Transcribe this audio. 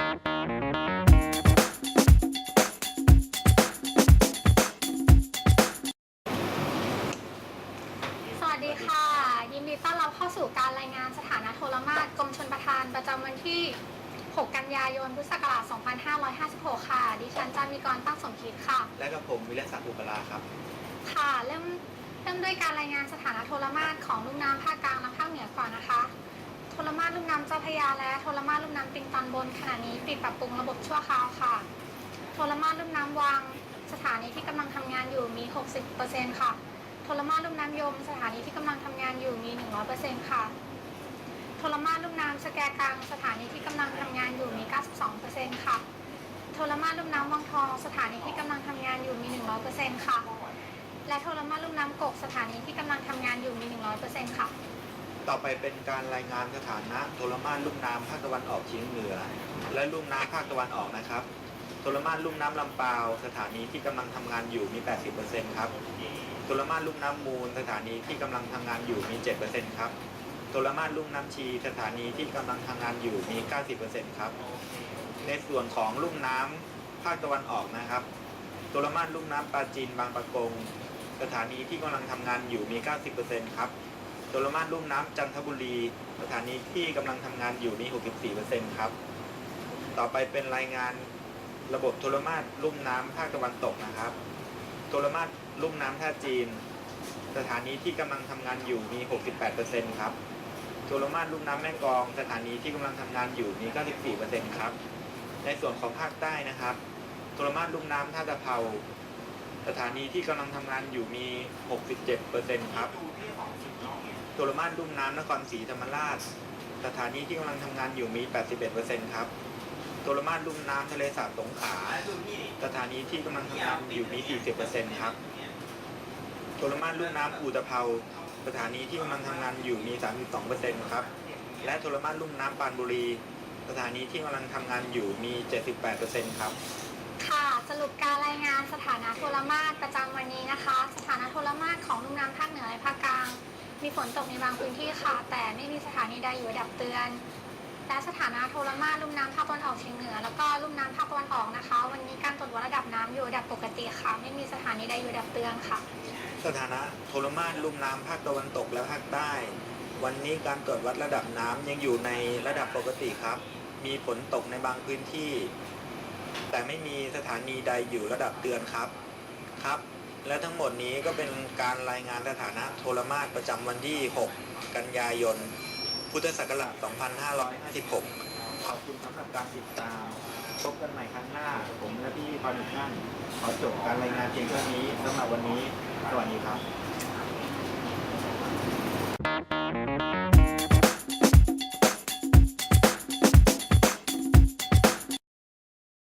สวัสดีค่ะ ยินดีต้อนรับเข้าสู่การรายงานสถานะโทรมาตรกรมชลประทานประจำวันที่ 6 กันยายน พุทธศักราช 2556 ค่ะ ดิฉันจามีกรตั้งสมคิดค่ะ และกับผมวิรศักดิ์อุปราครับ ค่ะ เริ่มเริ่มด้วยการรายงานสถานะโทรมาตรของลุ่มน้ำภาคกลางและภาคเหนือก่อนนะคะ โทรมาตรลุ่มน้ำเจ้าพระยาและโทรมาตรลุ่มน้ำปิงตอนบนขณะนี้ปิดปรับปรุงระบบชั่วคราวค่ะโทรมาตรลุ่มน้ำวัง สถานีที่กำลังทำงานอยู่มี 60%ค่ะโทรมาตรลุ่มน้ำยม สถานีที่กำลังทำงานอยู่มี 100%ค่ะโทรมาตรลุ่มน้ำสแกกลางสถานีที่กำลังทำงานอยู่มี 92%ค่ะโทรมาตรลุ่มน้ำวังทองสถานีที่กำลังทำงานอยู่มี 100%ค่ะ และโทรมาตรลุ่มน้ำกกสถานีที่กำลังทำงานอยู่มี 100%ค่ะ ต่อไปเป็นการรายงานสถานะโทรมาตรลุ่มน้ำภาคตะวันออกเฉียงเหนือ และลุ่มน้ำภาคตะวันออกนะครับโทรมาตรลุ่มน้ำลำปาวสถานีที่กำลังทำงานอยู่มี 80%ครับโทรมาตรลุ่มน้ำมูล สถานีที่กำลังทำงานอยู่มี 7%ครับโทรมาตรลุ่มน้ำชี สถานีที่กำลังทำงานอยู่มี 90%ครับในส่วนของลุ่มน้ำภาคตะวันออกนะครับโทรมาตรลุ่มน้ำปราจีนบางปะกง สถานีที่กำลังทำงานอยู่มี 90%ครับ โทรมาตรลุ่มน้ำจันทบุรี สถานีที่กำลังทำงานอยู่มี 64%ครับ ต่อไปเป็นรายงานระบบโทรมาตรลุ่มน้ำภาคตะวันตกนะครับ โทรมาตรลุ่มน้ำท่าจีน สถานีที่กำลังทำงานอยู่มี 68%ครับ โทรมาตรลุ่มน้ำแม่กอง สถานีที่กำลังทำงานอยู่มี 94%ครับ ในส่วนของภาคใต้นะครับ โทรมาตรลุ่มน้ำท่าตะเภาสถานีที่กำลังทำงานอยู่มี 67%ครับ โทรมาตรลุ่มน้ำนครศรีธรรมราช สถานีที่กำลังทำงานอยู่มี 81%ครับโทรมาตรลุ่มน้ำทะเลสาบสงขลาสถานีที่กำลังทำงานอยู่มี 40%ครับโทรมาตรลุ่มน้ำอูตะเภา สถานีที่กำลังทำงานอยู่มี 32%ครับ และโทรมาตรลุ่มน้ำปานบุรี สถานีที่กำลังทำงานอยู่มี 78%ครับ ค่ะ สรุปการรายงานสถานะโทรมาตรประจำวันนี้นะคะ สถา มีฝนตกในบางพื้นที่ค่ะ แต่ไม่มีสถานีใดอยู่ระดับเตือน และสถานะโทรมาลุ่มน้ำภาคตะวันออกเฉียงเหนือ แล้วก็ลุ่มน้ำภาคตะวันออกนะคะ วันนี้การตรวจวัดระดับน้ำอยู่ระดับปกติค่ะ ไม่มีสถานีใดอยู่ระดับเตือนค่ะ สถานะโทรมาลุ่มน้ำภาคตะวันตกและภาคใต้ วันนี้การตรวจวัดระดับน้ำยังอยู่ในระดับปกติครับ มีฝนตกในบางพื้นที่ แต่ไม่มีสถานีใดอยู่ระดับเตือนครับครับ และทั้งหมดนี้ก็เป็นการรายงานสถานะโทรมาสประจำวันที่ 6 กันยายน พุทธศักราช 2556 ขอบคุณสำหรับการติดตาม พบกันใหม่ครั้งหน้า ผมและพี่พานุท่านขอจบการรายงานเพียงเท่านี้สำหรับวันนี้ สวัสดีครับ